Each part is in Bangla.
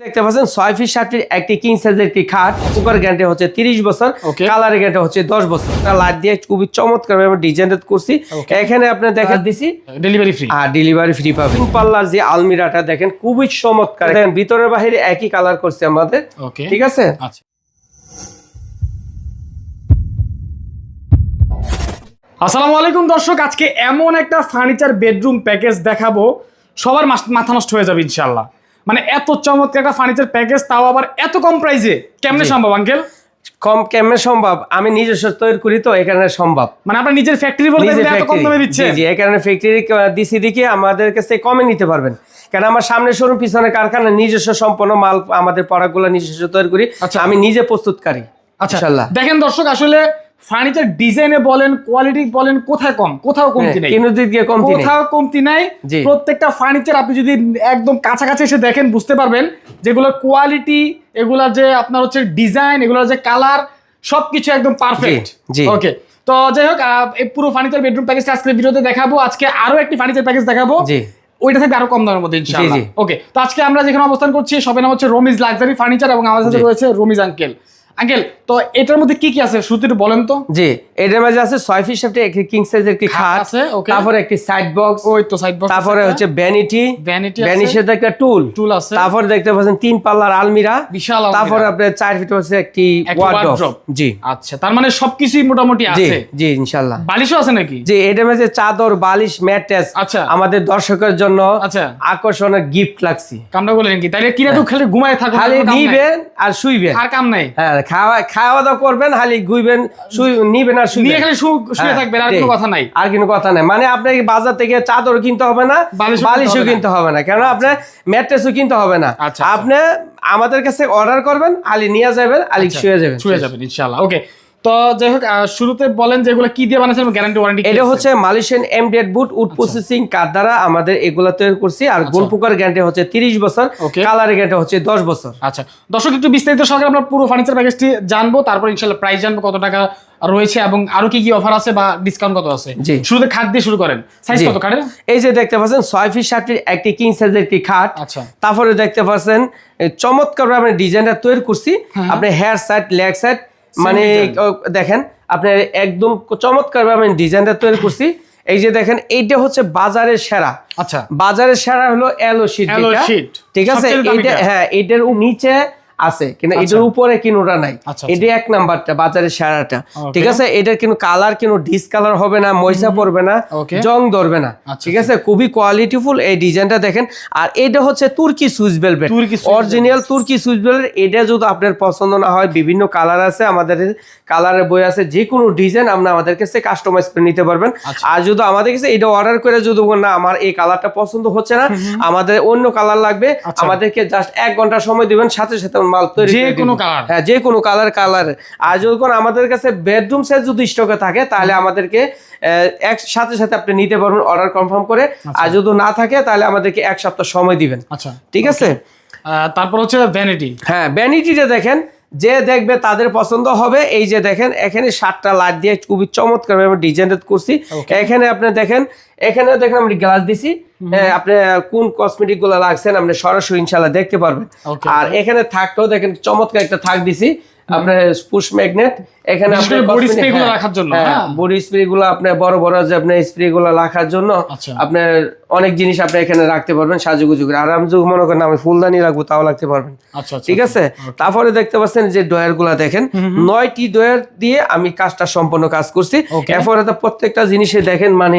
দেখতে পাচ্ছেন ছয় ফিট সাত ফিট একটি কিং সাইজের একটি খাট। কুকার গ্যারান্টি হচ্ছে তিরিশ বছর কালার গ্যারান্টি হচ্ছে দশ বছর। লাইট দিয়ে খুবই চমৎকার ভাবে ডিজাইন করছি। এখানে আপনার দেখা দিছি। ডেলিভারি ফ্রি আর ডেলিভারি ফ্রি পাবেন। পাল্লার যে আলমিরাটা দেখেন খুবই চমৎকার। দেখেন ভিতরের বাহিরে একই কালার করছে আমাদের। ঠিক আছে? আচ্ছা। আসসালামু আলাইকুম দর্শক আজকে এমন একটা ফার্নিচার বেডরুম প্যাকেজ দেখাবো। সবার মাথা নষ্ট হয়ে যাবে ইনশাল্লাহ মানে এত চমৎকার একটা ফার্নিচার প্যাকেজ তাও আবার এত কম প্রাইসে কেমনে সম্ভব আঙ্কেল কম কেমনে সম্ভব? আমি নিজস্ব তৈরি করি তো এখানে সম্ভব। মানে আপনার নিজের ফ্যাক্টরি বলে নিজে এত কম দামে দিচ্ছে? জি কারণে ফ্যাক্টরি দিছি দিকে আমাদের কাছে কমে নিতে পারবেন। কারণ আমার সামনে শোরুম পিছনে কারখানা নিজস্ব সম্পন্ন মাল আমাদের প্রোডাক্টগুলো নিজস্ব তৈরি করি। আচ্ছা। আমি নিজে প্রস্তুতকারী আচ্ছা। দেখেন দর্শক আসলে ফার্নিচার ডিজাইনে বলেন কোয়ালিটি বলেন কোথায় কম? কোথাও কমতি নেই। কিনো দিক দিয়ে কমতি নেই। কোথাও কমতি নাই। প্রত্যেকটা ফার্নিচার আপনি যদি একদম কাছাকাছি এসে দেখেন বুঝতে পারবেন যেগুলোর কোয়ালিটি এগুলার যে আপনার হচ্ছে ডিজাইন এগুলোর যে কালার সবকিছু একদম পারফেক্ট। ওকে। তো যাই হোক এই পুরো ফার্নিচার বেডরুম প্যাকেজটা আজকে ভিডিওতে দেখাবো। আজকে আরও একটি ফার্নিচার প্যাকেজ দেখাবো। ওইটা থেকে আরও কম দামের মধ্যে ইনশাআল্লাহ। ওকে। তো আজকে আমরা যেখানে অবস্থান করছি সবের নাম হচ্ছে রমিজ লাক্সারি ফার্নিচার এবং আমাদের সাথে। রয়েছে রমিজ আঙ্কেল। আঙ্কেল তো এটার মধ্যে কি কি আছে? শুধু একটু বলেন তো। জি এটার মাঝে আছে ছয় ফিট একটি কিং সাইজের একটি খাট আছে. তারপরে একটি সাইড বক্স ওই তো সাইড বক্স তারপরে হচ্ছে ভ্যানিটি ভ্যানিটি ভ্যানিশের একটা টুল টুল আছে। তারপরে দেখতে পাচ্ছেন তিন পাল্লার আলমিরা। বিশাল তারপরে আপনার চার ফিট হচ্ছে একটি জি। আচ্ছা তার মানে সবকিছুই মোটামুটি আছে? জি ইনশাল্লাহ বালিশও আছে নাকি? যে এটার মাঝে চাদর বালিশ ম্যাট্রেস আচ্ছা। আমাদের দর্শকের জন্য আচ্ছা। আকর্ষণের গিফট লাগছে। কামটা বলেন কি? তাইলে কিনা তো খালি ঘুমায় থাকো খালি নিবেন আর শুইবেন। আর কাম নাই। হ্যাঁ খাওয়া খাওয়া দাওয়া করবেন খালি গুইবেন নিবেন আর শুইবেন। শুয়ে হ্যাঁ, থাকবেন আর কোনো কথা নাই। আর কোনো কথা নাই। মানে আপনাকে বাজার থেকে চাদর কিনতে হবে না বালিশও কিনতে হবে না। কেন আপনার ম্যাট্রেসও কিনতে হবে না। আচ্ছা, আচ্ছা। আপনি আমাদের কাছে অর্ডার করবেন আলি নিয়ে যাবেন আলি শুয়ে যাবেন। শুয়ে যাবেন ইনশাআল্লাহ। ওকে তো যাই হোক শুরুতে বলেন যে এগুলো কি দিয়ে বানাচ্ছেন গ্যারান্টি ওয়ারেন্টি এটা হচ্ছে মালয়েশিয়ান এমডেড বুট উড প্রসেসিং কার দ্বারা আমাদের এগুলা তৈরি করছি। আর গুণ পোকার গ্যারান্টি হচ্ছে তিরিশ বছর Okay. কালারের গ্যারান্টি হচ্ছে দশ বছর। আচ্ছা। দর্শক একটু বিস্তারিত সহকারে আমরা পুরো ফার্নিচার প্যাকেজটি জানব তারপর ইনশাআল্লাহ প্রাইস জানব কত টাকা রয়েছে এবং আরও কি কি অফার আছে বা ডিসকাউন্ট কত আছে। শুরুতে খাট দিয়ে শুরু করেন। সাইজ কত খাটের? এই যে দেখতে পাচ্ছেন ছয় ফিট সাত ফিট একটি কিং সাইজের একটি খাট। আচ্ছা। তারপরে দেখতে পাচ্ছেন চমৎকার ভাবে ডিজাইনটা তৈরি করছি। আপনি হেয়ার সাইড লেগ সাইড মানে দেখেন আপনার একদম চমৎকার ভাবে ডিজাইনটা তৈরি করছি। এই যে দেখেন এইটা হচ্ছে বাজারের সেরা। আচ্ছা। বাজারের সেরা হলো এলো শীট ঠিক আছে? এইটা হ্যাঁ এটার নিচে আছে কিন্তু এটার উপরে কিনুটা নাই। আচ্ছা, এটা এক নাম্বারটা বাজারের সেরাটা। ঠিক আছে? এটার কিন্তু কালার কিন্তু ডিসকালার হবে না ময়সা পড়বে না জং ধরবে না। আচ্ছা, ঠিক আছে? খুবই কোয়ালিটিফুল এই ডিজাইনটা দেখেন। আর এটা হচ্ছে তুর্কি সুইচ বেলভেট অরিজিনাল তুর্কি সুইচ বেলভেট এটা যদি আপনার পছন্দ না হয় বিভিন্ন কালার আছে আমাদের কালারের বই আছে যে কোনো ডিজাইন আপনি আমাদের কাছে কাস্টমাইজ করে নিতে পারবেন। আচ্ছা। আর যদি আমাদের কাছে এটা অর্ডার করে যদি বলেন, না আমার এই কালারটা পছন্দ হচ্ছে না আমাদের অন্য কালার লাগবে। আচ্ছা। আমাদেরকে জাস্ট এক ঘণ্টা সময় দিবেন সাথে সাথে মাল তৈরি যে কোনো কালার হ্যাঁ যে কোনো কালার কালার আর যখন আমাদের কাছে বেডরুম সেট যদি স্টকে থাকে তাহলে আমাদেরকে এক সাথে সাথে আপনি নিতে পারবেন অর্ডার কনফার্ম করে। আর যদি না থাকে তাহলে আমাদেরকে এক সপ্তাহ সময় দিবেন। আচ্ছা। ঠিক আছে? তারপর হচ্ছে ভ্যানিটি হ্যাঁ ভ্যানিটিটা দেখেন যে দেখবে তাদের পছন্দ হবে এই যে দেখেন এখানে সাতটা লাইট দিয়ে খুবই চমৎকার ডিজাইন করছি। এখানে আপনি দেখেন এখানে দেখেন আমি গ্লাস দিছি। হ্যাঁ, আপনি কোন কসমেটিকগুলো লাগছেন আপনি সরাসরি ইনশাল্লাহ দেখতে পারবেন। আর এখানে থাকতেও দেখেন চমৎকার একটা থাক দিছি। আপনার পুশ ম্যাগনেট এখানে বিশেষ করে গুলো রাখার জন্য। বডি স্প্রে গুলো আপনার বড় বড় যে আপনার স্প্রে গুলো রাখার জন্য আচ্ছা। আপনার অনেক জিনিস আপনি এখানে রাখতে পারবেন সাজুগুজু করে। আর আমি মনে করেন আমি ফুলদানি রাখব তাও রাখতে পারবেন। আচ্ছা আচ্ছা ঠিক আছে? তারপরে দেখতে পাচ্ছেন যে ডয়ারগুলা দেখেন নয়টি ডয়ার দিয়ে আমি কাজটা সম্পূর্ণ কাজ করছি. এরপরে তো প্রত্যেকটা জিনিসে দেখেন মানে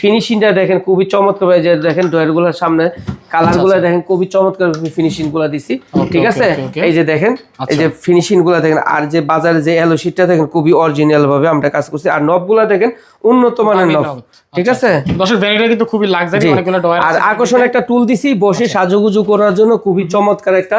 ফিনিশিংটা দেখেন খুবই চমৎকার যে দেখেন ডয়ারগুলার সামনে কালারগুলা দেখেন খুবই চমৎকার ফিনিশিংগুলা দিছি। ঠিক আছে. এই যে দেখেন এই যে ফিনিশিংগুলা দেখেন আর যে বাজারে যে এলো শিটটা দেখেন খুবই অরিজিনাল ভাবে আমরা কাজ করছি। আর নবগুলা দেখেন উন্নত মানের নব ঠিক আছে? দশের ভ্যানিটা কিন্তু খুবই লাক্সারি অনেকগুলো ডয়ার আর আকর্ষণ একটা টুল দিছি বসে আচ্ছা। সাজুগুজু করার জন্য খুবই চমৎকার একটা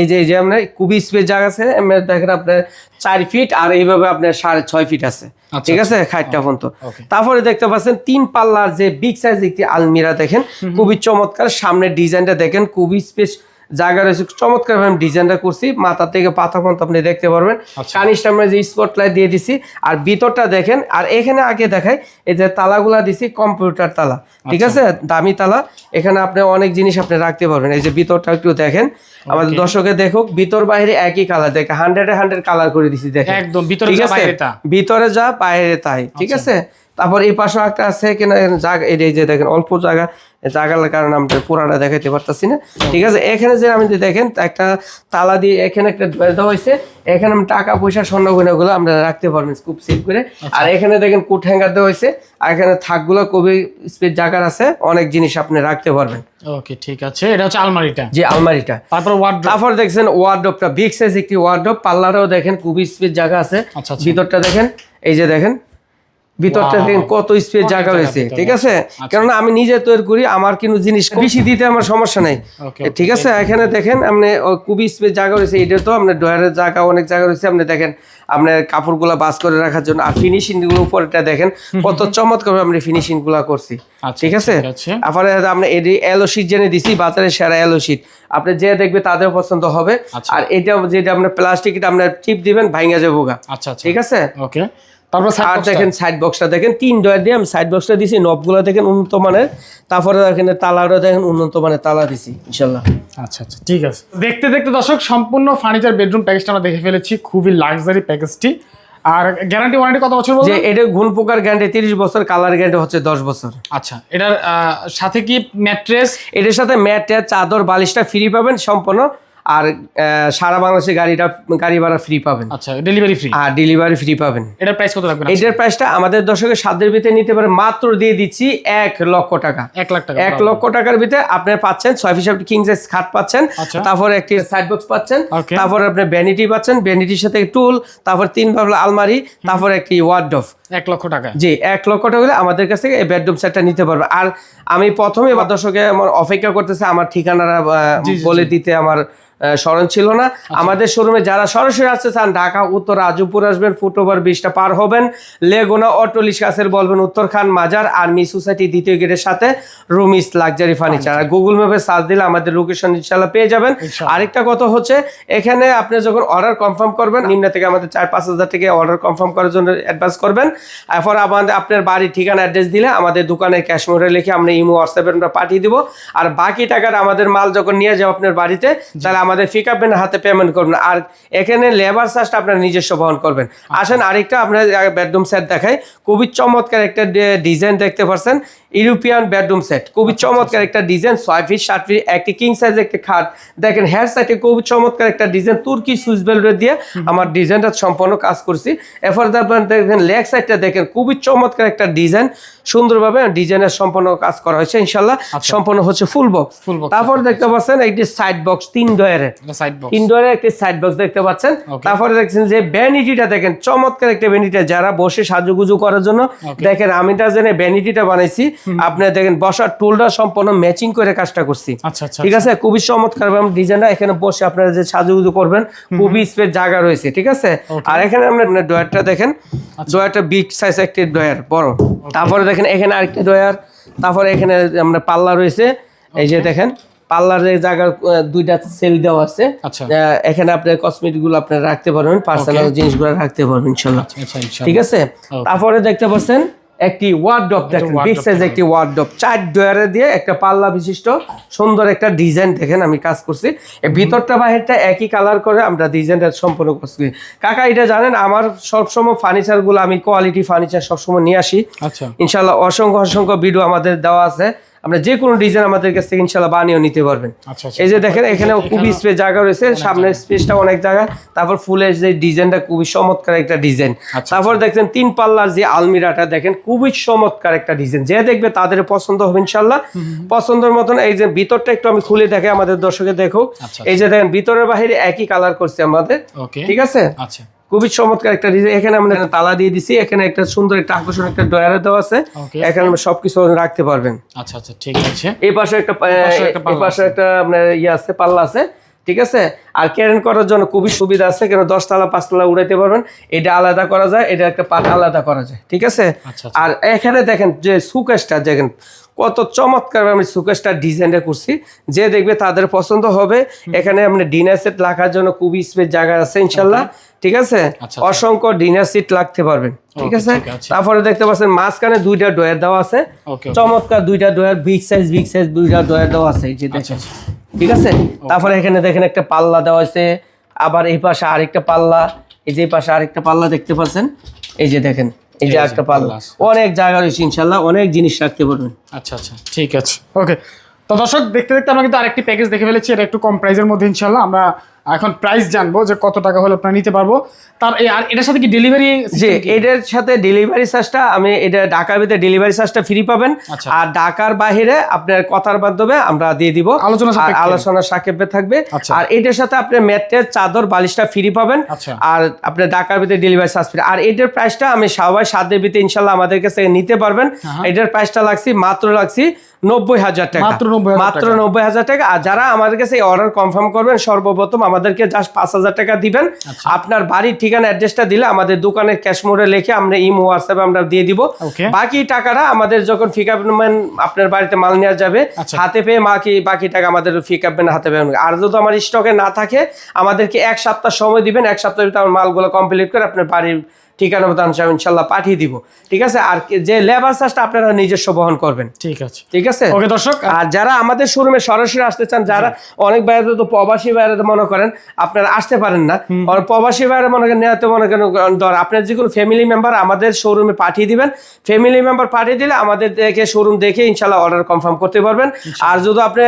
এই যে এই যে আমরা খুবই স্পেস জায়গা আছে। আমরা দেখেন আপনার চার ফিট আর এইভাবে আপনার সাড়ে ছয় ফিট আছে। আচ্ছা, ঠিক আছে? খাটটা পর্যন্ত। Okay. তারপরে দেখতে পাচ্ছেন তিন পাল্লার যে বিগ সাইজ একটি আলমিরা দেখেন খুবই চমৎকার। সামনের ডিজাইনটা দেখেন খুবই স্পেস জায়গা রয়েছে চমৎকার ভাবে ডিজাইনটা করছি। মাথা থেকে পাতা পর্যন্ত আপনি দেখতে পারবেন। আচ্ছা। কানিসটা আমরা যে স্পটলাইট দিয়ে দিছি আর ভিতরটা দেখেন আর এখানে আগে দেখাই এই যে তালাগুলা দিছি কম্পিউটার তালা। ঠিক আচ্ছা। আছে? দামি তালা। এখানে আপনি অনেক জিনিস আপনি রাখতে পারবেন। এই যে ভিতরটা একটু দেখেন। আমাদের দর্শকে দেখুক ভিতর বাইরে একই কালার দেখে হান্ড্রেডে হান্ড্রেড কালার করে দিছি দেখেন। একদম ভিতরে যা বাইরে তা। ভিতরে যা বাইরে তাই। ঠিক আছে? তারপর এই পাশে একটা আছে কিনা জায়গা এই যে দেখেন অল্প জায়গা। জায়গার কারণে আমরা পুরাটা দেখাতে পারতাছি না। ঠিক আছে এখানে যে আমি দেখেন একটা তালা দিয়ে এখানে একটা দেওয়া হয়েছে। এখানে আমি টাকা পয়সা স্বর্ণগুলো আমরা রাখতে পারবেন খুব সেভ করে। আর এখানে দেখেন কুট হ্যাঙ্গার দেওয়া হয়েছে। আর এখানে থাকগুলো কবি স্পেস জায়গার আছে। অনেক জিনিস আপনি রাখতে পারবেন। ওকে ঠিক আছে। এটা হচ্ছে আলমারিটা? যে আলমারিটা। তারপর ওয়ার্ডরোবটা বিগ সাইজ একটি ওয়ার্ডরোব পার্লারেও দেখেন খুবই স্পেস জায়গা আছে। আচ্ছা, আচ্ছা। ভিতরটা দেখেন এই যে দেখেন ভিতরটা কত স্পেস জায়গা ভিতরে। ঠিক আছে? কেননা আমি নিজে তৈরি করি আমার কিন্তু জিনিস বেশি দিতে আমার সমস্যা নাই। ঠিক আছে? এখানে দেখেন আপনি খুবই স্পেস জায়গা রয়েছে এটা তো আপনার ডয়ারের জায়গা অনেক জায়গা রয়েছে। আপনি দেখেন আপনার কাপড়গুলো বাস করে রাখার জন্য। আর ফিনিশিংগুলো উপরটা দেখেন কত চমৎকার আমরা ফিনিশিংগুলা করছি। আচ্ছা, ঠিক আছে? আছে। তারপরে আপনি এলো শীট জেনে দিছি বাজারে সেরা এলো শীট আপনি যে দেখবে তাদের পছন্দ হবে। আচ্ছা। আর এটা যেটা আপনার প্লাস্টিক এটা আপনার চিপ দিবেন ভাঙা যাব আচ্ছা আচ্ছা। ঠিক আছে? ওকে তারপর আর? দেখেন সাইড বক্সটা দেখেন তিন ডয়ার দিয়ে আমি সাইড বক্সটা দিছি নবগুলো দেখেন উন্নত মানের। তারপরে দেখেন তালাটা দেখেন উন্নত মানের তালা দিছি ইনশাল্লাহ। আচ্ছা আচ্ছা ঠিক আছে। দেখতে দেখতে দর্শক সম্পূর্ণ ফার্নিচার বেডরুম প্যাকেজটা আমরা দেখে ফেলেছি খুবই লাক্সারি প্যাকেজটি আর গ্যারান্টি ওয়ারেন্টি কত বছর যে বলবেন এটা ঘুন পোকার গ্যারান্টি তিরিশ বছর কালার গ্যারান্টি হচ্ছে দশ বছর। আচ্ছা এটার সাথে কি ম্যাট্রেস এটার সাথে ম্যাট চাদর বালিশটা ফ্রি পাবেন সম্পূর্ণ আর সারা বাংলাদেশে গাড়িটা গাড়ি ভাড়া ফ্রি পাবেন। আচ্ছা ডেলিভারি ফ্রি আর ডেলিভারি ফ্রি পাবেন। এটার প্রাইস কত লাগবে? এটার প্রাইসটা আমাদের দর্শকের সাধ্যের ভিতরে নিতে পারে মাত্র দিয়ে দিচ্ছি এক লক্ষ টাকা। এক লাখ টাকা এক লক্ষ টাকার ভিতরে আপনি পাচ্ছেন ছয় ফিস কিং সাইজ খাট পাচ্ছেন আচ্ছা। তারপরে একটি সাইড বক্স পাচ্ছেন. তারপরে আপনি ভ্যানিটি পাচ্ছেন ভ্যানিটির সাথে টুল তারপর তিন ভাবলা আলমারি তারপর একটি ওয়ার্ডফ এক লক্ষ টাকা। জি এক লক্ষ টাকা হলে আমাদের কাছ থেকে এই বেডরুম সেটটা নিতে পারবে। আর আমি প্রথমে বা দর্শকে আমার অপেক্ষা করতেছে আমার ঠিকানাটা বলে দিতে আমার স্মরণ ছিল না। আমাদের শোরুমে যারা সরাসরি আসতে চান ঢাকা উত্তর রাজুপুর আসবেন ফুটওভার বিশটা পার হবেন। লেগোনা অটোলিশ কাছের বলবেন উত্তর খান মাজার আর্মি সোসাইটি দ্বিতীয় গেটের সাথে রুমিস লাক্সারি ফার্নিচার। আর গুগল ম্যাপে সার্চ দিলে আমাদের লোকেশন ইনশাল্লাহ পেয়ে যাবেন। আরেকটা কথা হচ্ছে এখানে আপনি যখন অর্ডার কনফার্ম করবেন নিম্ন থেকে আমাদের চার পাঁচ হাজার থেকে অর্ডার কনফার্ম করার জন্য অ্যাডভান্স করবেন। এরপর আমাদের আপনার বাড়ির ঠিকানা অ্যাড্রেস দিলে আমাদের দোকানের ক্যাশ মোড়ে লিখে আমরা ইমো হোয়াটসঅ্যাপে আমরা পাঠিয়ে দিব। আর বাকি টাকার আমাদের মাল যখন নিয়ে যাব আপনার বাড়িতে তাহলে আমাদের পিক আপের হাতে পেমেন্ট করবেন। আর এখানে লেবার চার্জটা আপনার নিজস্ব বহন করবেন। আসেন আরেকটা আপনার বেডরুম সেট দেখাই। খুবই চমৎকার একটা ডিজাইন দেখতে পাচ্ছেন ইউরোপিয়ান বেডরুম সেট খুবই চমৎকার একটা ডিজাইন ছয় ফিট সাত ফিট একটি কিং সাইজ একটি খাট। দেখেন হেয়ার সাইডে খুবই চমৎকার একটা ডিজাইন তুর্কি সুইচ বেল্ট দিয়ে আমার ডিজাইনটা সম্পূর্ণ কাজ করছি। এরপর আপনার দেখেন লেগ সাইডটা দেখেন খুবই চমৎকার একটা ডিজাইন সুন্দরভাবে ডিজাইনের সম্পূর্ণ কাজ করা হয়েছে ইনশাল্লাহ সম্পূর্ণ হচ্ছে ফুল বক্স তারপর দেখতে পাচ্ছেন একটি সাইড বক্স তিন ডয়ারের ইনডোরে একটি সাইড বক্স দেখতে পাচ্ছেন। তারপরে দেখছেন যে ভ্যানিটিটা দেখেন চমৎকার একটা ভ্যানিটি যারা বসে সাজুগুজু করার জন্য দেখেন আমি তা জেনে ভ্যানিটিটা বানাইছি। আপনি দেখেন বসার টুলটা সম্পূর্ণ ম্যাচিং করে কাজটা করছি। আচ্ছা আচ্ছা ঠিক আছে? খুবই চমৎকার ডিজাইনটা এখানে বসে আপনারা যে সাজুগুজু করবেন খুবই স্পেস জায়গা রয়েছে ঠিক আছে? আর এখানে আপনার ডয়ারটা দেখেন। আচ্ছা। ডয়ারটা বিগ সাইজ একটি ডয়ার বড়। তারপরে দেখেন এখানে আরেকটি ডয়ার তারপরে এখানে আমরা পাল্লা রয়েছে। এই যে দেখেন পাল্লার যে জায়গার দুইটা সেল দেওয়া আছে। আচ্ছা। এখানে আপনার কসমেটিকগুলো আপনার রাখতে পারবেন পার্সোনাল জিনিসগুলো রাখতে পারবেন ইনশাল্লাহ। আচ্ছা ঠিক আছে? তারপরে দেখতে পাচ্ছেন একটি ওয়ার্ডরোব দেখেন বিগ সাইজ একটি ওয়ার্ডরোব চার ডয়ারে দিয়ে একটা পাল্লা বিশিষ্ট সুন্দর একটা ডিজাইন দেখেন আমি কাজ করছি। ভিতরটা বাহিরটা একই কালার করে আমরা ডিজাইনটা সম্পূর্ণ করছি। কাকা এটা জানেন আমার সবসময় ফার্নিচারগুলো আমি কোয়ালিটি ফার্নিচার সবসময় নিয়ে আসি। আচ্ছা। ইনশাল্লাহ অসংখ্য অসংখ্য ভিডিও আমাদের দেওয়া আছে। আমরা যে কোনো ডিজাইন আমাদের কাছ থেকে ইনশাল্লাহ বানিয়েও নিতে পারবেন। আচ্ছা আচ্ছা। এই যে দেখেন এখানে খুবই স্পেস জায়গা রয়েছে সামনের স্পেসটা অনেক জায়গা। তারপর ফুলের যে ডিজাইনটা খুবই চমৎকার একটা ডিজাইন আচ্ছা, তারপর দেখছেন তিন পাল্লার যে আলমিরাটা দেখেন খুবই চমৎকার একটা ডিজাইন যে দেখবে তাদের পছন্দ হবে ইনশাল্লাহ পছন্দের মতন এই যে ভিতরটা একটু আমি খুলে দেখে আমাদের দর্শকের দেখো এই যে দেখেন ভিতরের বাহিরে একই কালার করছে আমাদের। ঠিক আছে? আচ্ছা। খুবই চমৎকার একটা ডিজাইন এখানে আমরা তালা দিয়ে দিছি এখানে একটা সুন্দর একটা আকর্ষণ একটা ডয়ারে দেওয়া আছে। এখানে আমরা সবকিছু রাখতে পারবেন। আচ্ছা আচ্ছা ঠিক আছে। এই পাশে একটা এই পাশে একটা আপনার ইয়ে আছে পাল্লা আছে ঠিক আছে? আর ক্যারেন করার জন্য খুবই সুবিধা আছে কেন দশ দশতলা পাঁচতলা উড়াইতে পারবেন। এটা আলাদা করা যায় এটা একটা পাট আলাদা করা যায় ঠিক আছে? আচ্ছা, আর এখানে দেখেন যে সুকেশটা দেখেন কত চমৎকার আমি সুকেশটার ডিজাইনটা করছি। যে দেখবে তাদের পছন্দ হবে। এখানে আপনি ডিনার সেট রাখার জন্য খুবই স্পেস জায়গা আছে ইনশাল্লাহ। ঠিক আছে? আচ্ছা। অসংখ্য ডিনার সিট লাগতে পারবেন। ঠিক আছে? তারপরে দেখতে পাচ্ছেন মাঝখানে দুইটা ডয়ার দেওয়া আছে। চমৎকার দুইটা drawer big size big size দুইটা ডয়ার দেওয়া আছে যে দেখেন। ঠিক আছে? তারপরে এখানে দেখেন একটা পাল্লা দেওয়া আছে আবার এই পাশে আরেকটা পাল্লা। এই যে পাশে আরেকটা পাল্লা দেখতে পাচ্ছেন। এই যে দেখেন। এই যে একটা পাল্লা অনেক জায়গা রয়েছে ইনশাল্লাহ অনেক জিনিস রাখতে পারবেন। আচ্ছা আচ্ছা ঠিক আছে। ওকে তো দর্শক দেখতে দেখতে আমরা কিন্তু আরেকটি প্যাকেজ দেখে ফেলেছি এটা একটু কম প্রাইসের মধ্যে ইনশাল্লাহ আমরা এখন প্রাইস জানব যে কত টাকা হলে আপনারা নিতে পারব তার আর এটার সাথে কি ডেলিভারি যে এটার সাথে ডেলিভারি চার্জটা আমি এটা ঢাকার ভিতরে ডেলিভারি চার্জটা ফ্রি পাবেন আচ্ছা। আর ঢাকার বাইরে আপনার কথার মাধ্যমে আমরা দিয়ে দিব আলোচনা। আলোচনা সাপেক্ষে থাকবে আচ্ছা। আর এটার সাথে আপনি ম্যাট্রেস চাদর বালিশটা ফ্রি পাবেন আচ্ছা। আর আপনার ঢাকার ভিতরে ডেলিভারি চার্জ ফ্রি আর এটার প্রাইসটা আমি সবাই সাধ্যের ভিতরে ইনশাল্লাহ আমাদের কাছে নিতে পারবেন হ্যাঁ। এটার প্রাইসটা লাগছি মাত্র লাগছি নব্বই হাজার টাকা মাত্র 90,000 মাত্র টাকা। নব্বই হাজার টাকা আর যারা আমাদের কাছে অর্ডার কনফার্ম করবেন সর্বপ্রথম আমাদেরকে জাস্ট পাঁচ হাজার টাকা দিবেন আচ্ছা। আপনার বাড়ির ঠিকানা অ্যাড্রেসটা দিলে আমাদের দোকানের ক্যাশ মোড়ে লিখে আমরা ইমো হোয়াটসঅ্যাপে আমরা দিয়ে দিব বাকি টাকাটা আমাদের যখন ফিকাপম্যান আপ আপনার বাড়িতে মাল নেওয়া যাবে আচ্ছা। হাতে পেয়ে বাকি বাকি টাকা আমাদের ফিকাপম্যান হাতে পেয়ে আর যদি আমার স্টকে না থাকে আমাদেরকে এক সপ্তাহ সময় দিবেন এক সপ্তাহ ভিতরে আমার মালগুলো কমপ্লিট করে আপনার বাড়ির ঠিকানা মতো আমি ইনশাল্লাহ পাঠিয়ে দিব। ঠিক আছে? আর যে লেবার চার্জটা আপনারা নিজস্ব বহন করবেন। ঠিক আছে। ঠিক আছে? ওকে দর্শক আর যারা আমাদের শোরুমে সরাসরি আসতে চান যারা অনেক বাইরে তো প্রবাসী বাইরে তো মনে করেন আপনারা আসতে পারেন না। আর প্রবাসী বাইরে মনে করেন নেওয়াতে মনে করেন ধর আপনার যে কোনো ফ্যামিলি মেম্বার আমাদের শোরুমে পাঠিয়ে দিবেন। ফ্যামিলি মেম্বার পাঠিয়ে দিলে আমাদের দেখে শোরুম দেখে ইনশাল্লাহ অর্ডার কনফার্ম করতে পারবেন। আর যদি আপনি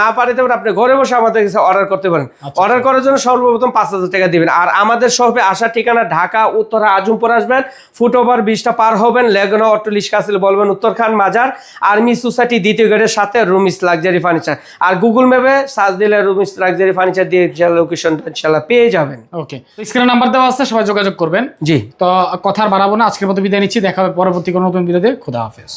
না পাঠিয়ে পারেন আপনি ঘরে বসে আমাদের কাছে অর্ডার করতে পারেন। অর্ডার করার জন্য সর্বপ্রথম পাঁচ হাজার টাকা দিবেন। আর আমাদের শপে আসার ঠিকানা ঢাকা উত্তরা আজমপুর আসবেন। ফুট ওভার ব্রিজটা পার হবেন। লেগনো অট্টলিশ কাছিল বলবেন উত্তরখান মাজার আর্মি সোসাইটি দ্বিতীয় গেটের সাথে রুমিস লাক্সারি ফার্নিচার। আর গুগল ম্যাপে সার্চ দিলে রুমিস লাক্সারি ফার্নিচার দিয়ে লোকেশনটা ইনশাল্লাহ পেয়ে যাবেন। ওকে স্ক্রিনে নাম্বার দেওয়া আছে সবাই যোগাযোগ করবেন। জি। তো কথা আর বাড়াবো না আজকের মতো বিদায় নিচ্ছি দেখা হবে পরবর্তী কোনো নতুন ভিডিওতে খুদা হাফেজ।